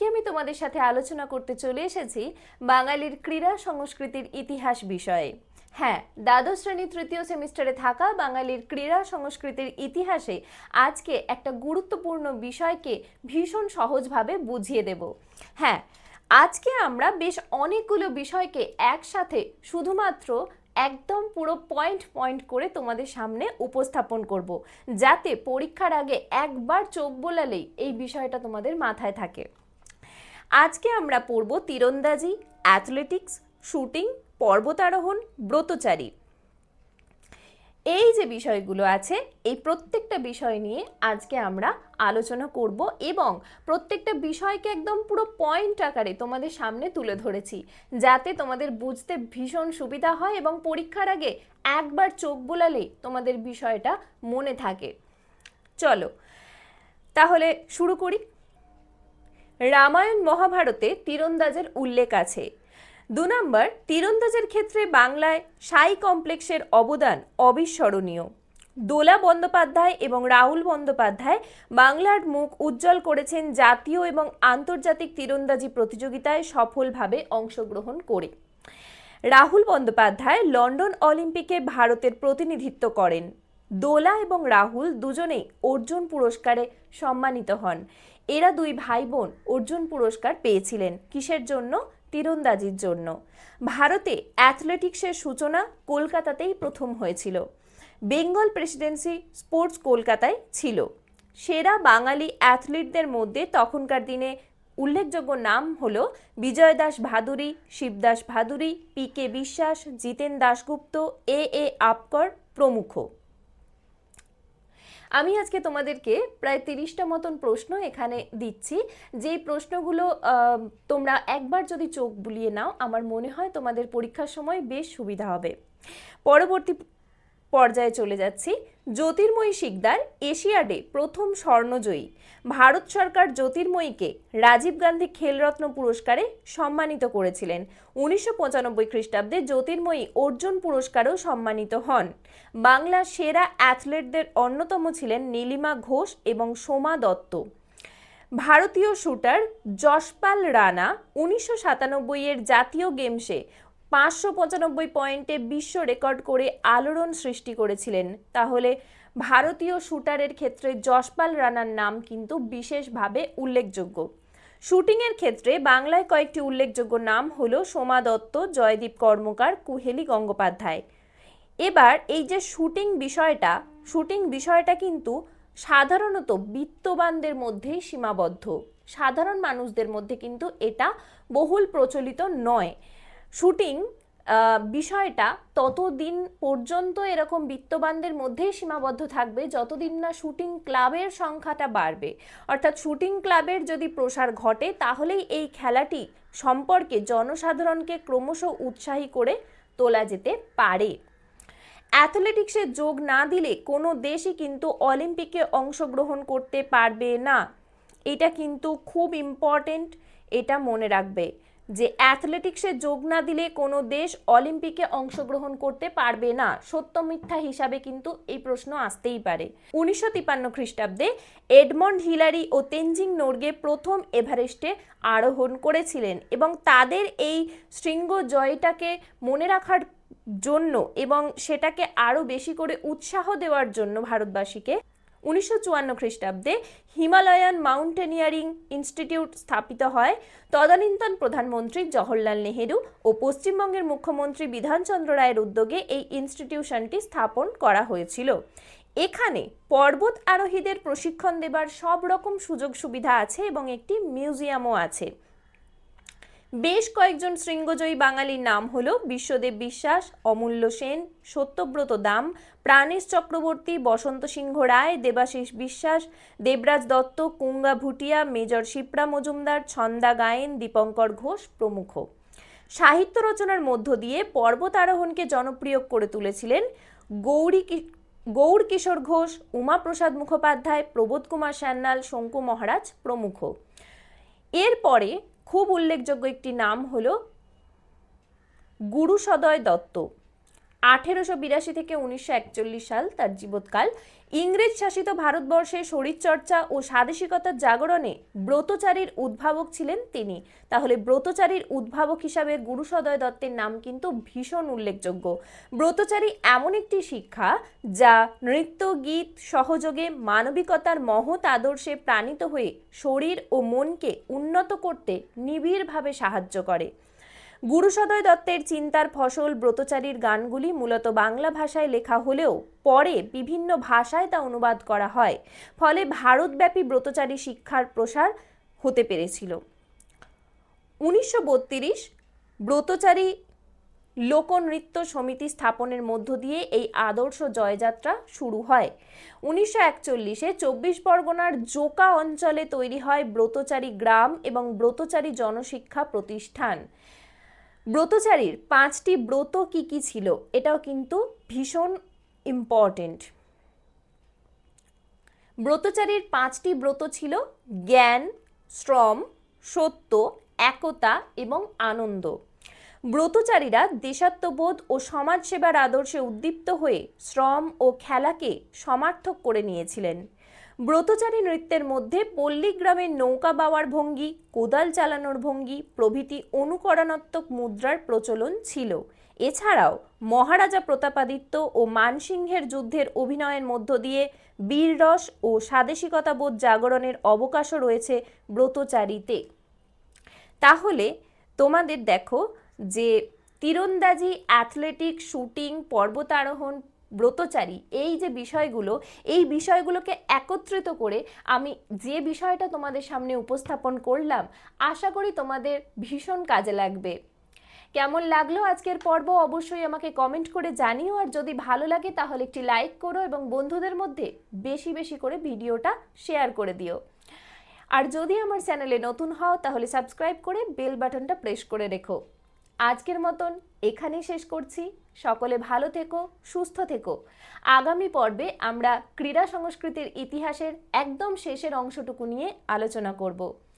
আজকে আমি তোমাদের সাথে আলোচনা করতে চলে এসেছি বাঙালির ক্রীড়া সংস্কৃতির ইতিহাস বিষয়ে। হ্যাঁ দ্বাদশ শ্রেণি তৃতীয় সেমিস্টারে থাকা বাঙালির ক্রীড়া সংস্কৃতির ইতিহাসে আজকে একটা গুরুত্বপূর্ণ বিষয়কে ভীষণ সহজভাবে বুঝিয়ে দেব। হ্যাঁ আজকে আমরা বেশ অনেকগুলো বিষয়কে একসাথে শুধুমাত্র একদম পুরো পয়েন্ট পয়েন্ট করে তোমাদের সামনে উপস্থাপন করব, যাতে পরীক্ষার আগে একবার চোখ বোলালেই এই বিষয়টা তোমাদের মাথায় থাকে। আজকে আমরা পড়ব তীরন্দাজি অ্যাথলেটিক্স শুটিং পর্বতারোহণ, ব্রতচারী। এই যে বিষয়গুলো আছে, এই প্রত্যেকটা বিষয় নিয়ে আজকে আমরা আলোচনা করব এবং প্রত্যেকটা বিষয়কে একদম পুরো পয়েন্ট আকারে তোমাদের সামনে তুলে ধরেছি, যাতে তোমাদের বুঝতে ভীষণ সুবিধা হয় এবং পরীক্ষার আগে একবার চোখ বোলালেই তোমাদের বিষয়টা মনে থাকে। চলো, তাহলে শুরু করি। রামায়ণ মহাভারতে তীরন্দাজের উল্লেখ আছে। দু নম্বর, তীরন্দাজের ক্ষেত্রে বাংলায় সাই কমপ্লেক্সের অবদান অবিস্মরণীয়। দোলা বন্দ্যোপাধ্যায় এবং রাহুল বন্দ্যোপাধ্যায় বাংলার মুখ উজ্জ্বল করেছেন জাতীয় এবং আন্তর্জাতিক তীরন্দাজি প্রতিযোগিতায় সফলভাবে অংশগ্রহণ করে। রাহুল বন্দ্যোপাধ্যায় লন্ডন অলিম্পিকে ভারতের প্রতিনিধিত্ব করেন। দোলা এবং রাহুল দুজনেই অর্জুন পুরস্কারে সম্মানিত হন। এরা দুই ভাই বোন অর্জুন পুরস্কার পেয়েছিলেন কিসের জন্য? তীরন্দাজির জন্য। ভারতে অ্যাথলেটিক্সের সূচনা কলকাতাতেই প্রথম হয়েছিল। বেঙ্গল প্রেসিডেন্সি স্পোর্টস কলকাতায় ছিল। সেরা বাঙালি অ্যাথলিটদের মধ্যে তখনকার দিনে উল্লেখযোগ্য নাম হল বিজয় দাস ভাদুরী, শিবদাস ভাদুরী, পি কে বিশ্বাস, জিতেন দাশগুপ্ত, এ এ আপকর প্রমুখ। আমি আজকে তোমাদেরকে প্রায় তিরিশটা মতন প্রশ্ন এখানে দিচ্ছি। যেই প্রশ্নগুলো তোমরা একবার যদি চোখ বুলিয়ে নাও, আমার মনে হয় তোমাদের পরীক্ষার সময় বেশ সুবিধা হবে। পরবর্তী পর্যায়ে চলে যাচ্ছি। জ্যোতির্ময়ী শিকদার এশিয়াডে প্রথম স্বর্ণজয়ী। ভারত সরকার জ্যোতির্ময়ীকে রাজীব গান্ধী খেলরত্ন পুরস্কারে সম্মানিত করেছিলেন। উনিশশো পঁচানব্বই খ্রিস্টাব্দে জ্যোতির্ময়ী অর্জুন পুরস্কারেও সম্মানিত হন। বাংলার সেরা অ্যাথলেটদের অন্যতম ছিলেন নীলিমা ঘোষ এবং সোমা দত্ত। ভারতীয় শুটার যশপাল রানা উনিশশো সাতানব্বই এর জাতীয় গেমসে পাঁচশো পঁচানব্বই পয়েন্টে বিশ্ব রেকর্ড করে আলোড়ন সৃষ্টি করেছিলেন। তাহলে ভারতীয় শুটারের ক্ষেত্রে যশপাল রানার নাম কিন্তু বিশেষভাবে উল্লেখযোগ্য। শুটিংয়ের ক্ষেত্রে বাংলায় কয়েকটি উল্লেখযোগ্য নাম হলো সোমা দত্ত, জয়দীপ কর্মকার, কুহেলি গঙ্গোপাধ্যায়। এবার এই যে শুটিং বিষয়টা শুটিং বিষয়টা কিন্তু সাধারণত বিত্তবানদের মধ্যেই সীমাবদ্ধ। সাধারণ মানুষদের মধ্যে কিন্তু এটা বহুল প্রচলিত নয়। শুটিং বিষয়টা ততদিন পর্যন্ত এরকম বিত্তবানদের মধ্যেই সীমাবদ্ধ থাকবে যতদিন না শুটিং ক্লাবের সংখ্যাটা বাড়বে। অর্থাৎ শুটিং ক্লাবের যদি প্রসার ঘটে, তাহলেই এই খেলাটি সম্পর্কে জনসাধারণকে ক্রমশ উৎসাহী করে তোলা যেতে পারে। অ্যাথলেটিক্সে যোগ না দিলে কোনো দেশই কিন্তু অলিম্পিকে অংশগ্রহণ করতে পারবে না। এটা কিন্তু খুব ইম্পর্টেন্ট, এটা মনে রাখবে। যে অ্যাথলেটিক্সে যোগ না দিলে কোনো দেশ অলিম্পিকে অংশগ্রহণ করতে পারবে না। সত্য মিথ্যা হিসাবে কিন্তু এই প্রশ্ন আসতেই পারে। উনিশশো তিপান্ন খ্রিস্টাব্দে এডমন্ড হিলারি ও তেনজিং নোরগে প্রথম এভারেস্টে আরোহণ করেছিলেন এবং তাদের এই শৃঙ্গ জয়টাকে মনে রাখার জন্য এবং সেটাকে আরও বেশি করে উৎসাহ দেওয়ার জন্য ভারতবাসীকে উনিশশো চুয়ান্ন খ্রিস্টাব্দে হিমালয়ান মাউন্টেনিয়ারিং ইনস্টিটিউট স্থাপিত হয়। তদানীন্তন প্রধানমন্ত্রী জওহরলাল নেহেরু ও পশ্চিমবঙ্গের মুখ্যমন্ত্রী বিধানচন্দ্র রায়ের উদ্যোগে এই ইনস্টিটিউশনটি স্থাপন করা হয়েছিল। এখানে পর্বত আরোহীদের প্রশিক্ষণ দেবার সব রকম সুযোগ সুবিধা আছে এবং একটি মিউজিয়ামও আছে। বেশ কয়েকজন শৃঙ্গজয়ী বাঙালির নাম হল বিশ্বদেব বিশ্বাস, অমূল্য সেন, সত্যব্রত দাম, প্রাণেশ চক্রবর্তী, বসন্ত সিংহ রায়, দেবাশিস বিশ্বাস, দেবরাজ দত্ত, কুঙ্গা ভুটিয়া, মেজর শিপ্রা মজুমদার, ছন্দা গায়েন, দীপঙ্কর ঘোষ প্রমুখ। সাহিত্য রচনার মধ্য দিয়ে পর্বত আরোহণকে জনপ্রিয় করে তুলেছিলেন গৌরী গৌর কিশোর ঘোষ, উমাপ্রসাদ মুখোপাধ্যায়, প্রবোধ কুমার সান্যাল, শঙ্কু মহারাজ প্রমুখ। এরপরে খুব উল্লেখযোগ্য একটি নাম হলো গুরুসদয় দত্ত। আঠেরোশো বিরাশি থেকে উনিশশো একচল্লিশ সাল তার জীবৎকাল। ইংরেজ শাসিত ভারতবর্ষে শরীরচর্চা ও স্বাদেশিকতার জাগরণে ব্রতচারীর উদ্ভাবক ছিলেন তিনি। তাহলে ব্রতচারীর উদ্ভাবক হিসাবে গুরুসদয় দত্তের নাম কিন্তু ভীষণ উল্লেখযোগ্য। ব্রতচারী এমন একটি শিক্ষা যা নৃত্য, গীত, সহযোগে মানবিকতার মহৎ আদর্শে প্রাণিত হয়ে শরীর ও মনকে উন্নত করতে নিবিড়ভাবে সাহায্য করে। গুরুসদয় দত্তের চিন্তার ফসল ব্রতচারীর গানগুলি মূলত বাংলা ভাষায় লেখা হলেও পরে বিভিন্ন ভাষায় তা অনুবাদ করা হয়। ফলে ভারতব্যাপী ব্রতচারী শিক্ষার প্রসার হতে পেরেছিল। উনিশশো বত্রিশ ব্রতচারী লোকনৃত্য সমিতি স্থাপনের মধ্য দিয়ে এই আদর্শ জয়যাত্রা শুরু হয়। উনিশশো একচল্লিশে চব্বিশ পরগনার জোকা অঞ্চলে তৈরি হয় ব্রতচারী গ্রাম এবং ব্রতচারী জনশিক্ষা প্রতিষ্ঠান। ব্রতচারীর পাঁচটি ব্রত কি কি ছিল? এটাও কিন্তু ভীষণ ইম্পর্টেন্ট ব্রতচারীর পাঁচটি ব্রত ছিল জ্ঞান, শ্রম, সত্য, একতা এবং আনন্দ। ব্রতচারীরা দেশাত্মবোধ ও সমাজসেবার আদর্শে উদ্দীপ্ত হয়ে শ্রম ও খেলাকে সমার্থক করে নিয়েছিলেন। ব্রতচারী নৃত্যের মধ্যে পল্লীগ্রামের নৌকা বাওয়ার ভঙ্গি, কোদাল চালানোর ভঙ্গি, প্রভৃতি অনুকরণাত্মক মুদ্রার প্রচলন ছিল। এছাড়াও মহারাজা প্রতাপাদিত্য ও মানসিংহের যুদ্ধের অভিনয়ের মধ্য দিয়ে বীররস ও স্বাদেশিকতাবোধ জাগরণের অবকাশও রয়েছে ব্রতচারীতে। তাহলে তোমাদের দেখো যে তীরন্দাজি, অ্যাথলেটিক, শুটিং, পর্বতারোহণ ব্রতচারী, এই যে বিষয়গুলো, এই বিষয়গুলোকে একত্রিত করে আমি যে বিষয়টা তোমাদের সামনে উপস্থাপন করলাম, আশা করি তোমাদের ভীষণ কাজে লাগবে। কেমন লাগল আজকের পর্ব? অবশ্যই আমাকে কমেন্ট করে জানিও, আর যদি ভালো লাগে তাহলে একটি লাইক করো এবং বন্ধুদের মধ্যে বেশি বেশি করে ভিডিওটা শেয়ার করে দিও। আর যদি আমার চ্যানেলে নতুন হও তাহলে সাবস্ক্রাইব করে বেল বাটনটা প্রেস করে রেখো। আজকের মতন এখানেই শেষ করছি। সকলে ভালো থেকো, সুস্থ থেকো। আগামী পর্বে আমরা ক্রীড়া সংস্কৃতির ইতিহাসের একদম শেষের অংশটুকু নিয়ে আলোচনা করব।